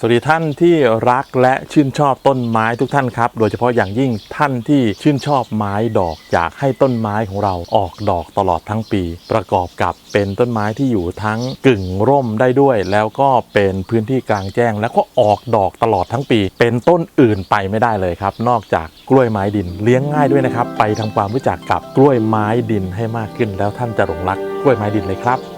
สวัสดีท่านที่รักและชื่นชอบต้นไม้ทุกท่านครับ โดยเฉพาะอย่างยิ่งท่านที่ชื่นชอบไม้ดอกอยากให้ต้นไม้ของเราออกดอกตลอดทั้งปี ประกอบกับเป็นต้นไม้ที่อยู่ทั้งกึ่งร่มได้ด้วย แล้วก็เป็นพื้นที่กลางแจ้ง แล้วก็ออกดอกตลอดทั้งปี เป็นต้นอื่นไปไม่ได้เลยครับ นอกจากกล้วยไม้ดินเลี้ยงง่ายด้วยนะครับ ไปทำความรู้จักกับกล้วยไม้ดินให้มากขึ้น แล้วท่านจะหลงรักกล้วยไม้ดินเลยครับ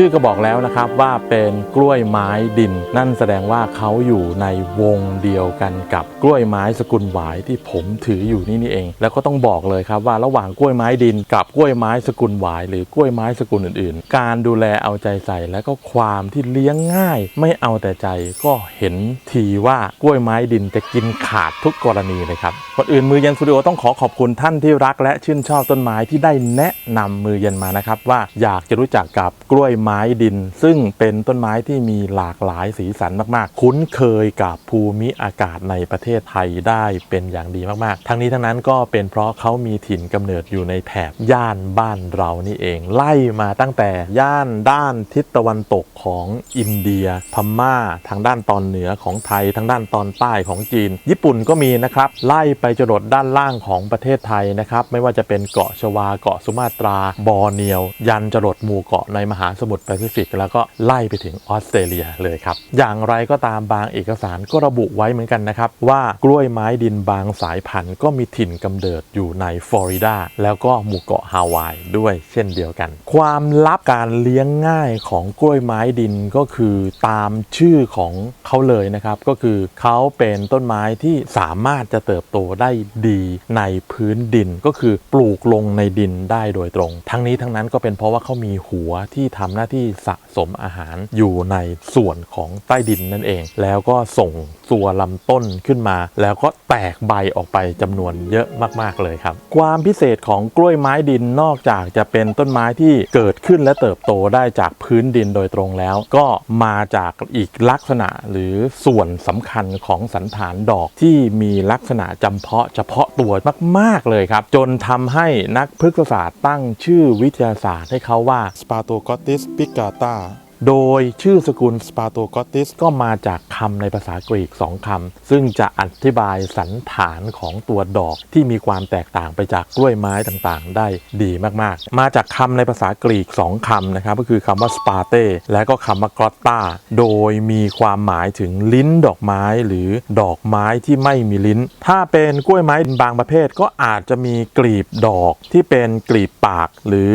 ชื่อก็บอกแล้วนะครับว่าเป็นกล้วยไม้ดิน นั่นแสดงว่าเขาอยู่ในวงเดียวกันกับกล้วยไม้สกุลหวายที่ผมถืออยู่นี่นี่เอง แล้วก็ต้องบอกเลยครับว่าระหว่างกล้วยไม้ดิน กับกล้วยไม้สกุลหวาย หรือกล้วยไม้สกุลอื่นๆ การดูแลเอาใจใส่และก็ความที่เลี้ยงง่าย ไม่เอาแต่ใจก็เห็นทีว่ากล้วยไม้ดินจะกินขาดทุกกรณีเลยครับก่อนอื่นมือเย็นสตูดิโอต้องขอขอบคุณท่านที่รักและชื่นชอบต้นไม้ที่ได้แนะนำมือเย็นมานะครับว่าอยากจะรู้จักกับกล้วยไไม้ดิน ซึ่งเป็นต้นไม้ที่มีหลากหลายสีสันมากๆ คุ้นเคยกับภูมิอากาศในประเทศไทยได้เป็นอย่างดีมากๆ ทั้งนี้ทั้งนั้นก็เป็นเพราะเขามีถิ่นกำเนิดอยู่ในแถบย่านบ้านเรานี่เอง ไล่มาตั้งแต่ย่านด้านทิศตะวันตกของอินเดีย พม่า ทางด้านตอนเหนือของไทย ทางด้านตอนใต้ของจีน ญี่ปุ่นก็มีนะครับ ไล่ไปจรดด้านล่างของประเทศไทยนะครับ ไม่ว่าจะเป็นเกาะชวา เกาะสุมาตรา บอร์เนียว ยันจรดหมู่เกาะในมหาสมุทรแปซิฟิก แล้วก็ไล่ไปถึงออสเตรเลียเลยครับ อย่างไรก็ตามบางเอกสารก็ระบุไว้เหมือนกันนะครับ ว่ากล้วยไม้ดินบางสายพันธุ์ก็มีถิ่นกำเนิดอยู่ในฟลอริดาแล้วก็หมู่เกาะฮาวายด้วยเช่นเดียวกัน ความลับการเลี้ยงง่ายของกล้วยไม้ดินก็คือตามชื่อของเขาเลยนะครับ ก็คือเขาเป็นต้นไม้ที่สามารถจะเติบโตได้ดีในพื้นดินก็คือปลูกลงในดินได้โดยตรง ทั้งนี้ทั้งนั้นก็เป็นเพราะว่าเขามีหัวที่ทำหน้าที่สะสมอาหารอยู่ในส่วนของใต้ดินนั่นเอง แล้วก็ส่งตัวลำต้นขึ้นมา แล้วก็แตกใบออกไปจำนวนเยอะมาก ๆ เลยครับ ความพิเศษของกล้วยไม้ดินนอกจากจะเป็นต้นไม้ที่เกิดขึ้นและเติบโตได้จากพื้นดินโดยตรงแล้ว ก็มาจากอีกลักษณะหรือส่วนสำคัญของสันฐานดอกที่มีลักษณะจำเพาะเฉพาะตัวมาก ๆ เลยครับ จนทำให้นักพฤกษศาสตร์ตั้งชื่อวิทยาศาสตร์ให้เขาว่า Spartocottis picata โดยชื่อสกุล Spartocottis ก็มาจากคำในภาษากรีก 2คำซึ่งจะอธิบายสันฐานของตัวดอกที่มีความแตกต่างไปจากกล้วยไม้ต่างๆ ได้ดีมากๆ มาจากคำในภาษากรีก 2คำนะครับ ก็คือคำว่า Sparte และก็คำว่า Glotta โดยมีความหมายถึงลิ้นดอกไม้หรือดอกไม้ที่ไม่มีลิ้น ถ้าเป็นกล้วยไม้บางประเภทก็อาจจะมีกลีบดอกที่เป็นกลีบปาก หรือ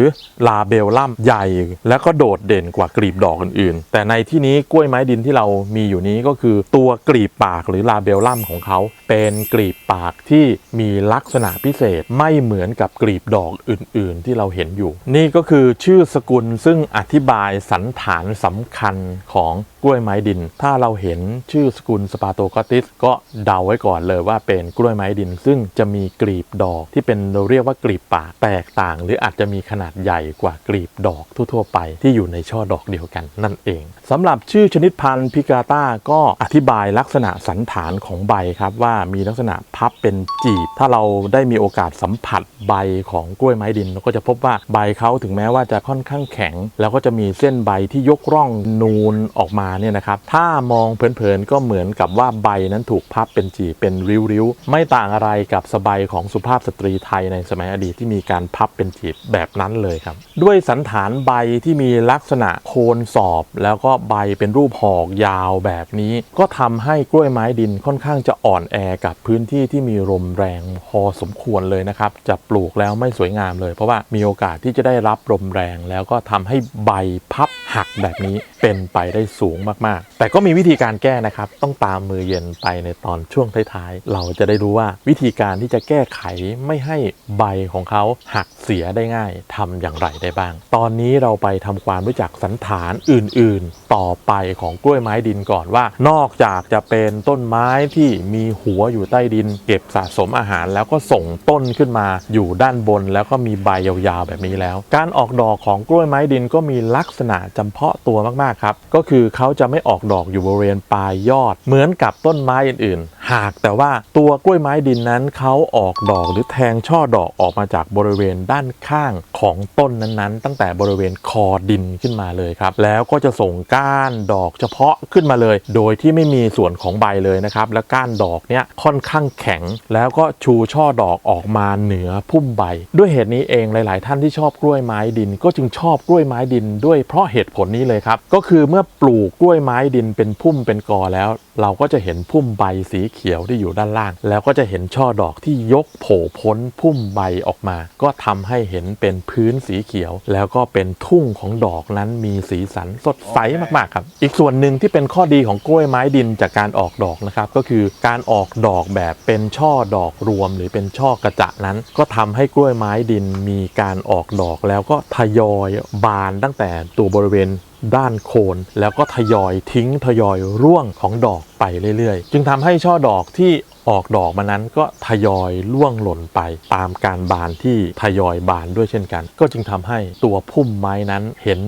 ลาเบลลัมใหญ่ แล้วก็โดดเด่นกว่ากลีบดอกอื่นๆ แต่ในที่นี้กล้วยไม้ดินที่เรามีอยู่นี้ก็คือตัวกลีบปากหรือลาเบลลัมของเขาเป็นกลีบปากที่มีลักษณะพิเศษไม่เหมือนกับกลีบดอกอื่นๆ ที่เราเห็นอยู่ นี่ก็คือชื่อสกุลซึ่งอธิบายสันฐานสำคัญของกล้วยไม้ดิน ถ้าเราเห็นชื่อสกุลสปาโตกอติสก็เดาไว้ก่อนเลยว่าเป็นกล้วยไม้ดิน ซึ่งจะมีกลีบดอกที่เป็นเราเรียกว่ากลีบปากแตกต่าง หรืออาจจะมีขนาดใหญ่กว่ากลีบดอกทั่วๆ ไปที่อยู่ในช่อดอกเดียวกันนั่นเองสำหรับชื่อชนิดพันธุ์พิกาตาก็อธิบายลักษณะสันฐานของใบครับ ว่ามีลักษณะพับเป็นจีบ ถ้าเราได้มีโอกาสสัมผัสใบของกล้วยไม้ดินเราก็จะพบว่าใบเขาถึงแม้ว่าจะค่อนข้างแข็ง แล้วก็จะมีเส้นใบที่ยกร่องนูนออกมาเนี่ยนะครับถ้ามองเพลินๆก็เหมือนกับว่าใบนั้นถูกพับเป็นจีบเป็นริ้วๆไม่ต่างอะไรกับสบายของสุภาพสตรีไทยในสมัยอดีตที่มีการพับเป็นจีบแบบนั้นเลยครับ ด้วยสันฐานใบที่มีลักษณะโคนสอบแล้วก็ใบเป็นรูปหอกยาวแบบนี้ ก็ทำให้กล้วยไม้ดินค่อนข้างจะอ่อนแอกับพื้นที่ที่มีลมแรงพอสมควรเลยนะครับ จะปลูกแล้วไม่สวยงามเลย เพราะว่ามีโอกาสที่จะได้รับลมแรงแล้วก็ทำให้ใบพับหักแบบนี้เป็นไปได้สูงมากๆ แต่ก็มีวิธีการแก้นะครับ ต้องตามมือเย็นไปในตอนช่วงท้ายๆ เราจะได้รู้ว่าวิธีการที่จะแก้ไขไม่ให้ใบของเขาหักเสียได้ง่ายทำอย่างไรได้บ้าง ตอนนี้เราไปทำความรู้จักสันฐานอื่นๆ ต่อไปของกล้วยไม้ดินก่อนว่า นอกจากจะเป็นต้นไม้ที่มีหัวอยู่ใต้ดิน เก็บสะสมอาหาร แล้วก็ส่งต้นขึ้นมาอยู่ด้านบน แล้วก็มีใบยาวๆแบบนี้แล้ว การออกดอกของกล้วยไม้ดินก็มีลักษณะจำเพาะตัวมากๆครับก็คือเขาจะไม่ออกดอกอยู่บริเวณปลายยอด เหมือนกับต้นไม้อื่นๆ หากแต่ว่าตัวกล้วยไม้ดินนั้นเขาออกดอกหรือแทงช่อดอกออกมาจากบริเวณด้านข้างของต้นนั้นๆ ตั้งแต่บริเวณคอดินขึ้นมาเลยครับ แล้วก็จะส่งก้านดอกเฉพาะขึ้นมาเลย โดยที่ไม่มีส่วนของใบเลยนะครับ และก้านดอกเนี่ยค่อนข้างแข็ง แล้วก็ชูช่อดอกออกมาเหนือพุ่มใบ ด้วยเหตุนี้เองหลาย ๆ ท่านที่ชอบกล้วยไม้ดิน ก็จึงชอบกล้วยไม้ดินด้วยเพราะเหตุผลนี้เลยครับ ก็คือเมื่อปลูกกล้วยไม้ดินเป็นพุ่มเป็นกอแล้ว เราก็จะเห็นพุ่มใบสีเขียวขียวที่อยู่ด้านล่าง แล้วก็จะเห็นช่อดอกที่ยกโผล่พ้นพุ่มใบออกมา ก็ทำให้เห็นเป็นพื้นสีเขียว แล้วก็เป็นทุ่งของดอกนั้นมีสีสันสดใสมากๆครับ อีกส่วนหนึ่งที่เป็นข้อดีของกล้วยไม้ดินจากการออกดอกนะครับก็คือการออกดอกแบบเป็นช่อดอกรวม หรือเป็นช่อกระจะนั้น ก็ทำให้กล้วยไม้ดินมีการออกดอกแล้วก็ทยอยบานตั้งแต่ตัวบริเวณ ด้านโคน แล้วก็ทยอยทิ้งทยอยร่วงของดอกไปเรื่อยๆ จึงทำให้ช่อดอกที่ออกดอกมานั้นก็ทยอยล่วงหล่นไปตามการบานที่ทยอยบานด้วยเช่นกัน ก็จึงทำให้ตัวพุ่มไม้นั้นเห็น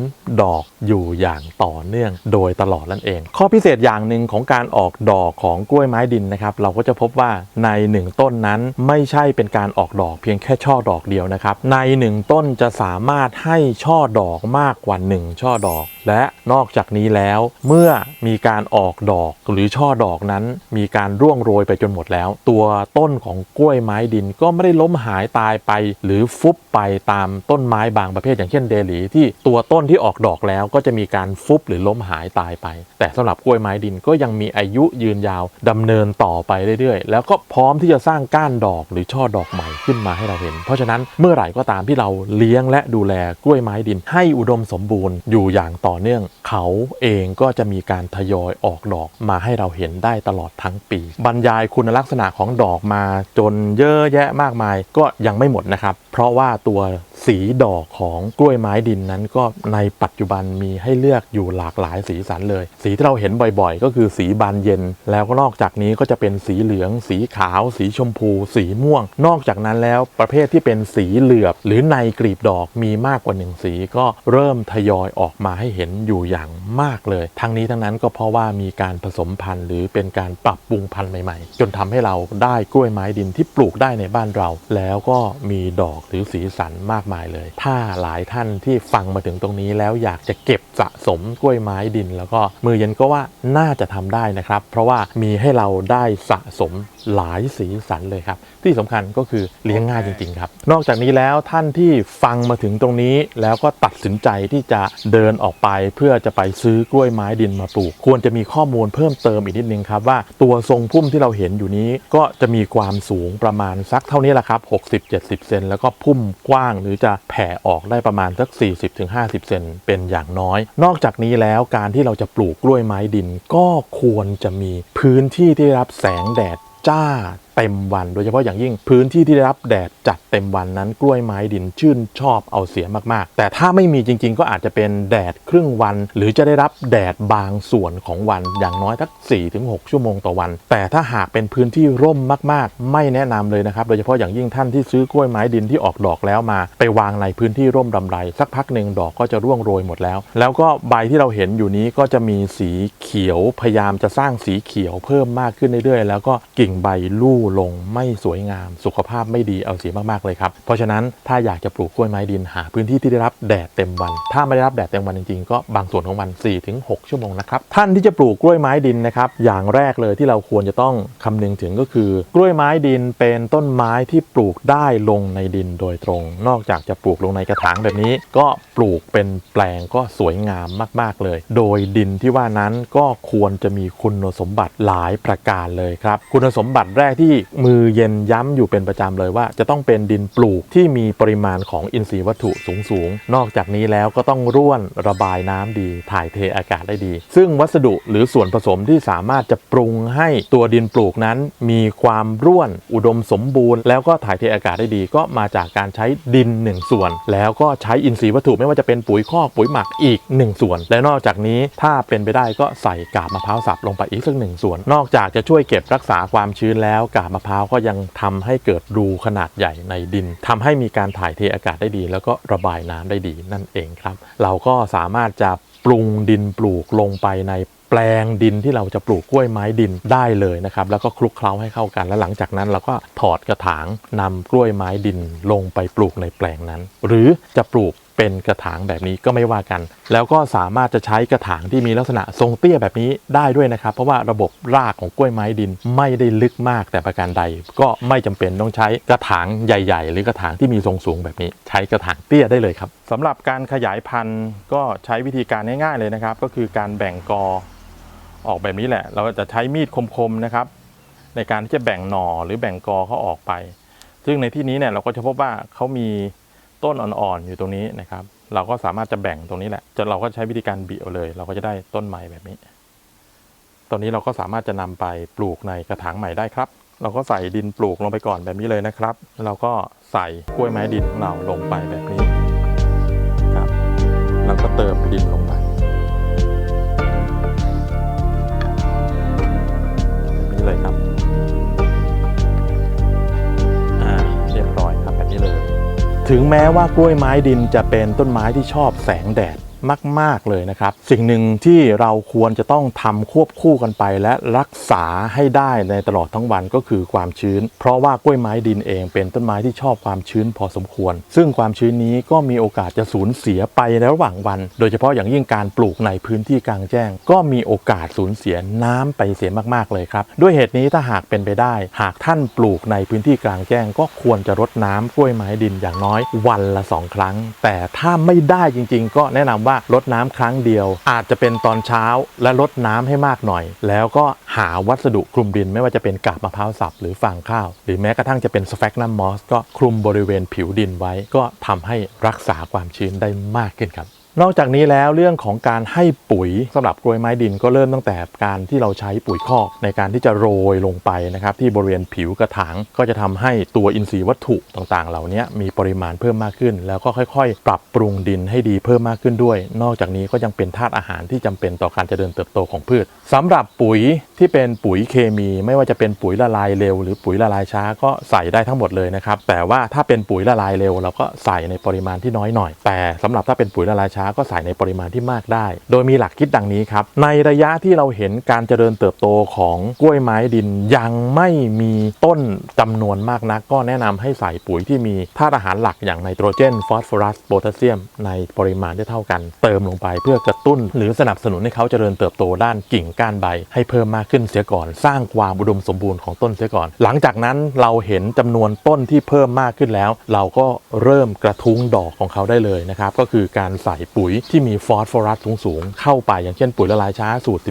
ดอกอยู่อย่างต่อเนื่องโดยตลอดนั่นเอง ข้อพิเศษอย่างหนึ่งของการออกดอกของกล้วยไม้ดินนะครับ เราก็จะพบว่าในหนึ่งต้นนั้นไม่ใช่เป็นการออกดอกเพียงแค่ช่อดอกเดียวนะครับ ในหนึ่งต้นจะสามารถให้ช่อดอกมากกว่าหนึ่งช่อดอก และนอกจากนี้แล้วเมื่อมีการออกดอกหรือช่อดอกนั้น มีการร่วงโรยไปจนหมดแล้ว ตัวต้นของกล้วยไม้ดินก็ไม่ได้ล้มหายตายไป หรือฟุบไปตามต้นไม้บางประเภทอย่างเช่นเดลีที่ตัวต้นที่ออกดอกแล้วก็จะมีการฟุบหรือล้มหายตายไป แต่สำหรับกล้วยไม้ดินก็ยังมีอายุยืนยาวดำเนินต่อไปเรื่อยๆ แล้วก็พร้อมที่จะสร้างก้านดอกหรือช่อดอกใหม่ขึ้นมาให้เราเห็น เพราะฉะนั้นเมื่อไหร่ก็ตามที่เราเลี้ยงและดูแลกล้วยไม้ดิน ให้อุดมสมบูรณ์อยู่อย่างต่อเนื่อง เขาเองก็จะมีการทยอยออกดอกมาให้เราเห็นได้ตลอดทั้งปี บรรยายคุณลักษณะของดอกมาจนเยอะแยะมากมายก็ยังไม่หมดนะครับ เพราะว่าตัวสีดอกของกล้วยไม้ดินนั้นก็ในปัจจุบันมีให้เลือกอยู่หลากหลายสีสันเลย สีที่เราเห็นบ่อยๆ ก็คือสีบานเย็น แล้วก็นอกจากนี้ก็จะเป็นสีเหลือง สีขาว สีชมพู สีม่วง นอกจากนั้นแล้วประเภทที่เป็นสีเหลือบ หรือในกลีบดอกมีมากกว่าหนึ่งสีก็เริ่มทยอยออกมาให้เห็นอยู่อย่างมากเลย ทั้งนี้ทั้งนั้นก็เพราะว่ามีการผสมพันธุ์หรือเป็นการปรับปรุงพันธุ์ใหม่ๆ จนทำให้เราได้กล้วยไม้ดินที่ปลูกได้ในบ้านเรา แล้วก็มีดอกหรือสีสันมากมายเลย ถ้าหลายท่านที่ฟังมาถึงตรงนี้แล้วอยากจะเก็บสะสมกล้วยไม้ดิน แล้วก็มือเย็นก็ว่าน่าจะทำได้นะครับ เพราะว่ามีให้เราได้สะสม หลายสีสันเลยครับ ที่สำคัญก็คือเลี้ยงง่ายจริงๆครับ นอกจากนี้แล้วท่านที่ฟังมาถึงตรงนี้แล้วก็ตัดสินใจที่จะเดินออกไป เพื่อจะไปซื้อกล้วยไม้ดินมาปลูก ควรจะมีข้อมูลเพิ่มเติมอีกนิดนึงครับว่าตัวทรงพุ่มที่เราเห็นอยู่นี้ก็จะมีความสูงประมาณสักเท่านี้แหละครับ 60-70 เซนแล้วก็พุ่มกว้างหรือจะแผ่ออกได้ประมาณสัก 40-50 เซนเป็นอย่างน้อย นอกจากนี้แล้วการที่เราจะปลูกกล้วยไม้ดิน ก็ควรจะมีพื้นที่ที่รับแสงแดด จ้า เต็มวัน โดยเฉพาะอย่างยิ่งพื้นที่ที่ได้รับแดดจัดเต็มวันนั้นกล้วยไม้ดินชื่นชอบเอาเสียมากๆ แต่ถ้าไม่มีจริง ๆ ก็อาจจะเป็นแดดครึ่งวัน หรือจะได้รับแดดบางส่วนของวันอย่างน้อยสัก4-6 ชั่วโมงต่อวัน แต่ถ้าหากเป็นพื้นที่ร่มมาก ๆ ไม่แนะนำเลยนะครับ โดยเฉพาะอย่างยิ่งท่านที่ซื้อกล้วยไม้ดินที่ออกดอกแล้วมา ไปวางในพื้นที่ร่มรำไร สักพักหนึ่งดอกก็จะร่วงโรยหมดแล้ว แล้วก็ใบที่เราเห็นอยู่นี้ก็จะมีสีเขียวพยายามจะสร้างสีเขียวเพิ่มมากขึ้นเรื่อยๆแล้วก็กิ่งใบลู่ลงไม่สวยงาม สุขภาพไม่ดีเอาเสียมากๆเลยครับ เพราะฉะนั้นถ้าอยากจะปลูกกล้วยไม้ดินหาพื้นที่ที่ได้รับแดดเต็มวัน ถ้าไม่ได้รับแดดเต็มวันจริงๆ ก็บางส่วนของวัน 4-6 ชั่วโมงนะครับ ท่านที่จะปลูกกล้วยไม้ดินนะครับ อย่างแรกเลยที่เราควรจะต้องคำนึงถึงก็คือกล้วยไม้ดินเป็นต้นไม้ที่ปลูกได้ลงในดินโดยตรง นอกจากจะปลูกลงในกระถางแบบนี้ ก็ปลูกเป็นแปลงก็สวยงามมาก ๆเลย โดยดินที่ว่านั้นก็ควรจะมีคุณสมบัติหลายประการเลยครับ คุณสมบัติแรกที่มือเย็นย้ำอยู่เป็นประจำเลยว่า จะต้องเป็นดินปลูกที่มีปริมาณของอินทรีย์วัตถุสูงสูงนอกจากนี้แล้วก็ต้องร่วนระบายน้ำดี ถ่ายเทอากาศได้ดี ซึ่งวัสดุหรือส่วนผสมที่สามารถจะปรุงให้ตัวดินปลูกนั้น มีความร่วนอุดมสมบูรณ์ แล้วก็ถ่ายเทอากาศได้ดี ก็มาจากการใช้ดิน 1 ส่วน แล้วก็ใช้อินทรีย์วัตถุไม่ว่าจะเป็นปุ๋ยคอกปุ๋ยหมักอีก 1 ส่วน และนอกจากนี้ถ้าเป็นไปได้ก็ใส่กาบมะพร้าวสับลงไปอีกสักหนึ่งส่วน นอกจากจะช่วยเก็บรักษาความชื้นแล้วกาบมะพร้าวก็ยังทำให้เกิดรูขนาดใหญ่ในดินทำให้มีการถ่ายเทอากาศได้ดี แล้วก็ระบายน้ำได้ดีนั่นเองครับ เราก็สามารถจะปรุงดินปลูกลงไปในแปลงดินที่เราจะปลูกกล้วยไม้ดินได้เลยนะครับแล้วก็คลุกเคล้าให้เข้ากัน แล้วหลังจากนั้นเราก็ถอดกระถางนำกล้วยไม้ดินลงไปปลูกในแปลงนั้น หรือจะปลูก เป็นกระถางแบบนี้ก็ไม่ว่ากัน แล้วก็สามารถจะใช้กระถางที่มีลักษณะทรงเตี้ยแบบนี้ได้ด้วยนะครับ เพราะว่าระบบรากของกล้วยไม้ดินไม่ได้ลึกมากแต่ประการใด ก็ไม่จำเป็นต้องใช้กระถางใหญ่ ๆ หรือกระถางที่มีทรงสูงแบบนี้ ใช้กระถางเตี้ยได้เลยครับสำหรับการขยายพันธุ์ก็ใช้วิธีการง่ายๆเลยนะครับ ก็คือการแบ่งกอออกแบบนี้แหละ เราจะใช้มีดคมๆนะครับ ในการที่จะแบ่งหน่อหรือแบ่งกอเขาออกไป ซึ่งในที่นี้เนี่ยเราก็จะพบว่าเขามี ต้นอ่อนๆอยู่ตรงนี้นะครับ เราก็สามารถจะแบ่งตรงนี้แหละจะเราก็ใช้วิธีการเบีเอาเลย เราก็จะได้ต้นใหม่แบบนี้ ตอนนี้เราก็สามารถจะนำไปปลูกในกระถางใหม่ได้ครับ เราก็ใส่ดินปลูกลงไปก่อนแบบนี้เลยนะครับ เราก็ใส่กล้วยไม้ดินของเราลงไปแบบนี้ครับแล้วก็เติมดินลงไปแบบนี้เลยครับ ถึงแม้ว่ากล้วยไม้ดินจะเป็นต้นไม้ที่ชอบแสงแดด มาก ๆ เลยนะครับ สิ่งหนึ่งที่เราควรจะต้องทำควบคู่กันไป และรักษาให้ได้ในตลอดทั้งวันก็คือความชื้น เพราะว่ากล้วยไม้ดินเองเป็นต้นไม้ที่ชอบความชื้นพอสมควร ซึ่งความชื้นนี้ก็มีโอกาสจะสูญเสียไปในระหว่างวัน โดยเฉพาะอย่างยิ่งการปลูกในพื้นที่กลางแจ้ง ก็มีโอกาสสูญเสียน้ำไปเสียมากๆเลยครับ ด้วยเหตุนี้ถ้าหากเป็นไปได้ หากท่านปลูกในพื้นที่กลางแจ้ง ก็ควรจะรดน้ำกล้วยไม้ดินอย่างน้อย วันละสองครั้ง แต่ถ้าไม่ได้จริง ๆ ก็แนะนำว่ารดน้ำครั้งเดียว อาจจะเป็นตอนเช้าและรดน้ำให้มากหน่อย แล้วก็หาวัสดุคลุมดินไม่ว่าจะเป็นกาบมะพร้าวสับหรือฟางข้าว หรือแม้กระทั่งจะเป็นสแฟกนัมมอสก็คลุมบริเวณผิวดินไว้ ก็ทำให้รักษาความชื้นได้มากขึ้นครับ นอกจากนี้แล้วเรื่องของการให้ปุ๋ยสำหรับกล้วยไม้ดินก็เริ่มตั้งแต่การที่เราใช้ปุ๋ยคอกในการที่จะโรยลงไปนะครับที่บริเวณผิวกระถางก็จะทำให้ตัวอินทรีย์วัตถุต่างๆ เหล่านี้มีปริมาณเพิ่มมากขึ้น แล้วก็ค่อยๆ ปรับปรุงดินให้ดีเพิ่มมากขึ้นด้วย นอกจากนี้ก็ยังเป็นธาตุอาหารที่จำเป็นต่อการเจริญเติบโตของพืชสำหรับปุ๋ยที่เป็นปุ๋ยเคมี ไม่ว่าจะเป็นปุ๋ยละลายเร็ว หรือปุ๋ยละลายช้าก็ใส่ได้ทั้งหมดเลยนะครับแต่ว่าถ้าเป็นปุ๋ยละลายเร็ว เราก็ใส่ในปริมาณที่น้อยหน่อย แต่สำหรับถ้าเป็นปุ๋ยละลายช้าก็ใส่ในปริมาณที่มากได้ โดยมีหลักคิดดังนี้ครับ ในระยะที่เราเห็นการเจริญเติบโตของกล้วยไม้ดินยังไม่มีต้นจำนวนมากนัก ก็แนะนำให้ใส่ปุ๋ยที่มีธาตุอาหารหลักอย่างไนโตรเจน ฟอสฟอรัส โพแทสเซียม ในปริมาณที่เท่ากัน เติมลงไปเพื่อกระตุ้น หรือสนับสนุนให้เขาเจริญเติบโตด้านกิ่งก้านใบ ให้เพิ่มมากขึ้นเสียก่อน สร้างความอุดมสมบูรณ์ของต้นเสียก่อน หลังจากนั้นเราเห็นจำนวนต้นที่เพิ่มมากขึ้นแล้ว เราก็เริ่มกระทุ้งดอกของเขาได้เลยนะครับก็คือการใส่ปุ๋ยที่มีฟอสฟอรัสสูงๆเข้าไปอย่างเช่นปุ๋ยละลายช้าสูตร 12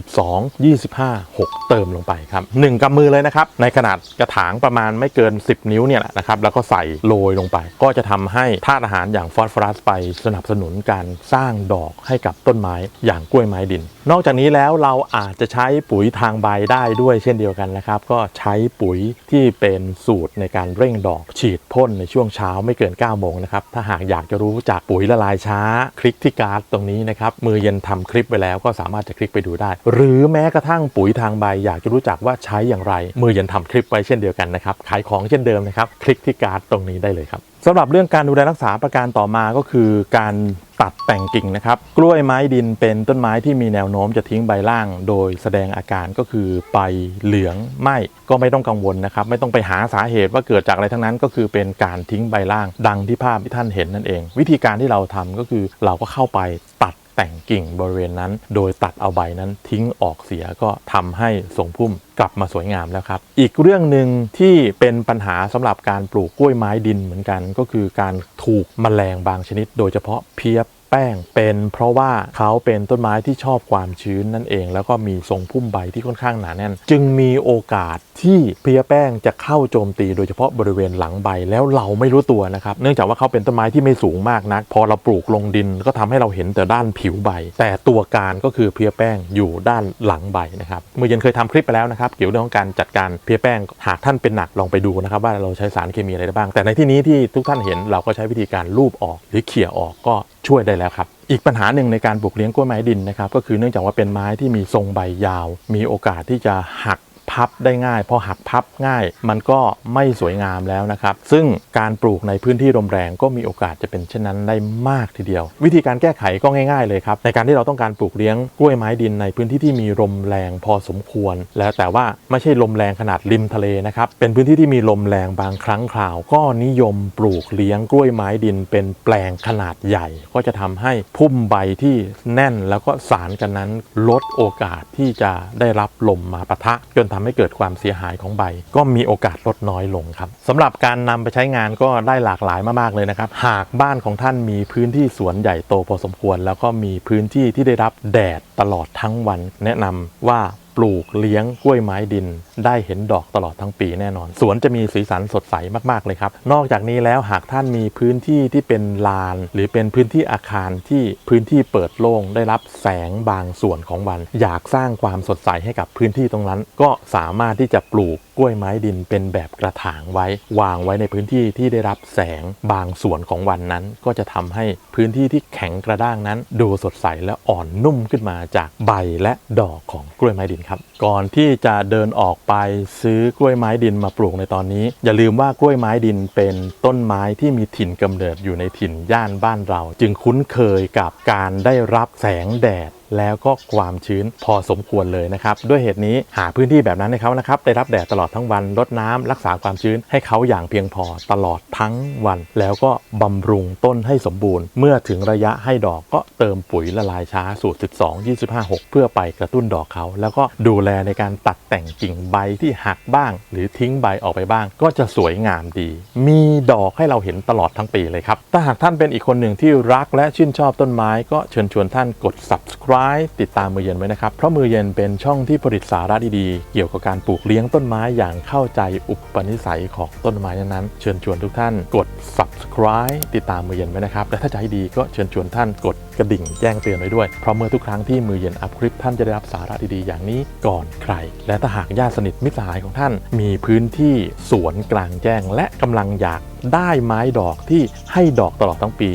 25 6 เติมลงไปครับ1กำมือเลยนะครับในขนาดกระถางประมาณไม่เกิน 10 นิ้วเนี่ยแหละนะครับแล้วก็ใส่โรยลงไป ก็จะทำให้ธาตุอาหารอย่างฟอสฟอรัสไปสนับสนุนการสร้างดอกให้กับต้นไม้อย่างกล้วยไม้ดิน นอกจากนี้แล้วเราอาจจะใช้ปุ๋ยทางใบได้ด้วยเช่นเดียวกันนะครับ ก็ใช้ปุ๋ยที่เป็นสูตรในการเร่งดอกฉีดพ่นในช่วงเช้าไม่เกิน9โมงนะครับ ถ้าหากอยากจะรู้จากปุ๋ยละลายช้า คลิกที่การ์ดตรงนี้นะครับ มือเย็นทำคลิปไว้แล้วก็สามารถจะคลิกไปดูได้ หรือแม้กระทั่งปุ๋ยทางใบ อยากจะรู้จักว่าใช้อย่างไร มือเย็นทำคลิปไว้เช่นเดียวกันนะครับขายของเช่นเดิมนะครับ คลิกที่การ์ดตรงนี้ได้เลยครับ สำหรับเรื่องการดูแลรักษาประการต่อมาก็คือการตัดแต่งกิ่งนะครับ กล้วยไม้ดินเป็นต้นไม้ที่มีแนวโน้มจะทิ้งใบล่าง โดยแสดงอาการก็คือใบเหลืองไหมก็ไม่ต้องกังวลนะครับ ไม่ต้องไปหาสาเหตุว่าเกิดจากอะไรทั้งนั้น ก็คือเป็นการทิ้งใบล่าง ดังที่ภาพที่ท่านเห็นนั่นเอง วิธีการที่เราทำก็คือเราก็เข้าไปตัด แต่งกิ่งบริเวณนั้น โดยตัดเอาใบนั้นทิ้งออกเสียก็ทำให้ทรงพุ่มกลับมาสวยงามแล้วครับ อีกเรื่องหนึ่งที่เป็นปัญหาสำหรับการปลูกกล้วยไม้ดินเหมือนกัน ก็คือการถูกแมลงบางชนิด โดยเฉพาะเพี้ย แป้งเป็นเพราะว่าเขาเป็นต้นไม้ที่ชอบความชื้นนั่นเอง แล้วก็มีทรงพุ่มใบที่ค่อนข้างหนาแน่น จึงมีโอกาสที่เพลี้ยแป้งจะเข้าโจมตีโดยเฉพาะบริเวณหลังใบแล้วเราไม่รู้ตัวนะครับเนื่องจากว่าเขาเป็นต้นไม้ที่ไม่สูงมากนัก พอเราปลูกลงดินก็ทำให้เราเห็นแต่ด้านผิวใบ แต่ตัวการก็คือเพลี้ยแป้งอยู่ด้านหลังใบนะครับเมื่อเย็นเคยทำคลิปไปแล้วนะครับเกี่ยวกับเรื่องของการจัดการเพลี้ยแป้งหากท่านเป็นหนักลองไปดูนะครับว่าเราใช้สารเคมีอะไรได้บ้าง แต่ในที่นี้ที่ทุกท่านเห็นเราก็ใช้วิธีการลูบออกหรือเขี่ยออกก็ ช่วยได้แล้วครับ อีกปัญหาหนึ่งในการปลูกเลี้ยงกล้วยไม้ดินนะครับ ก็คือเนื่องจากว่าเป็นไม้ที่มีทรงใบยาว มีโอกาสที่จะหัก พับได้ง่าย พอหักพับง่าย มันก็ไม่สวยงามแล้วนะครับ ซึ่งการปลูกในพื้นที่ลมแรงก็มีโอกาสจะเป็นเช่นนั้นได้มากทีเดียว วิธีการแก้ไขก็ง่าย ๆเลยครับ ในการที่เราต้องการปลูกเลี้ยงกล้วยไม้ดินในพื้นที่ที่มีลมแรงพอสมควร แล้วแต่ว่าไม่ใช่ลมแรงขนาดริมทะเลนะครับ เป็นพื้นที่ที่มีลมแรงบางครั้งคราว ก็นิยมปลูกเลี้ยงกล้วยไม้ดิน เป็นแปลงขนาดใหญ่ ก็จะทำให้พุ่มใบที่แน่นแล้วก็สารกันนั้นลดโอกาสที่จะได้รับลมมาปะทะจนททำให้เกิดความเสียหายของใบ ก็มีโอกาสลดน้อยลงครับสำหรับการนำไปใช้งานก็ได้หลากหลายมากๆเลยนะครับ หากบ้านของท่านมีพื้นที่สวนใหญ่โตพอสมควร แล้วก็มีพื้นที่ที่ได้รับแดดตลอดทั้งวัน แนะนำว่า ปลูกเลี้ยงกล้วยไม้ดิน ได้เห็นดอกตลอดทั้งปีแน่นอน สวนจะมีสีสันสดใสมากๆเลยครับ นอกจากนี้แล้วหากท่านมีพื้นที่ที่เป็นลาน หรือเป็นพื้นที่อาคารที่พื้นที่เปิดโล่งได้รับแสงบางส่วนของวัน อยากสร้างความสดใสให้กับพื้นที่ตรงนั้น ก็สามารถที่จะปลูกกล้วยไม้ดินเป็นแบบกระถางไว้ วางไว้ในพื้นที่ที่ได้รับแสงบางส่วนของวันนั้น ก็จะทำให้พื้นที่ที่แข็งกระด้างนั้น ดูสดใสและอ่อนนุ่มขึ้นมาจากใบและดอกของกล้วยไม้ดินครับ ก่อนที่จะเดินออกไปซื้อกล้วยไม้ดินมาปลูกในตอนนี้ อย่าลืมว่ากล้วยไม้ดินเป็นต้นไม้ที่มีถิ่นกำเนิดอยู่ในถิ่นย่านบ้านเรา จึงคุ้นเคยกับการได้รับแสงแดดแล้วก็ความชื้นพอสมควรเลยนะครับ ด้วยเหตุนี้หาพื้นที่แบบนั้นให้เขานะครับ ได้รับแดดตลอดทั้งวันรดน้ำรักษาความชื้นให้เขาอย่างเพียงพอตลอดทั้งวัน แล้วก็บำรุงต้นให้สมบูรณ์ เมื่อถึงระยะให้ดอกก็เติมปุ๋ยละลายช้าสูตร 12 25 6 เพื่อไปกระตุ้นดอกเขา แล้วก็ดูแลในการตัดแต่งกิ่งใบที่หักบ้าง หรือทิ้งใบออกไปบ้าง ก็จะสวยงามดี มีดอกให้เราเห็นตลอดทั้งปีเลยครับถ้าหากท่านเป็นอีกคนหนึ่งที่รักและชื่นชอบต้นไม้ก็เชิญชวนท่านกด subscribe ติดตามมือเย็นไว้นะครับ เพราะมือเย็นเป็นช่องที่ผลิตสาระดีๆ เกี่ยวกับการปลูกเลี้ยงต้นไม้อย่างเข้าใจอุปนิสัยของต้นไม้นั้นๆ เชิญชวนทุกท่านกด subscribe ติดตามมือเย็นไว้นะครับ และถ้าจะให้ดีก็เชิญชวนท่านกดกระดิ่งแจ้งเตือนไว้ด้วย เพราะเมื่อทุกครั้งที่มือเย็นอัพคลิปท่านจะได้รับสาระดีๆอย่างนี้ก่อนใคร และถ้าหากญาติสนิทมิตรสหายของท่าน มีพื้นที่สวนกลางแจ้ง และกำลังอยากได้ไม้ดอกที่ให้ดอกตลอดทั้งปี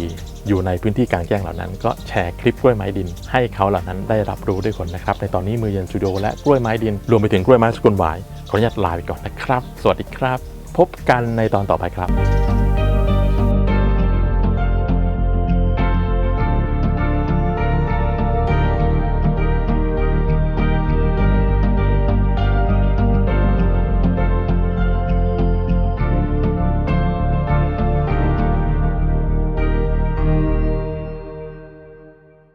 อยู่ในพื้นที่กลางแจ้งเหล่านั้น ก็แชร์คลิปกล้วยไม้ดิน ให้เขาเหล่านั้นได้รับรู้ด้วยคนนะครับ ในตอนนี้มือเย็นสตูดิโอและกล้วยไม้ดิน รวมไปถึงกล้วยไม้สกุลหวายขออนุญาตลาไปก่อนนะครับ สวัสดีครับ พบกันในตอนต่อไปครับ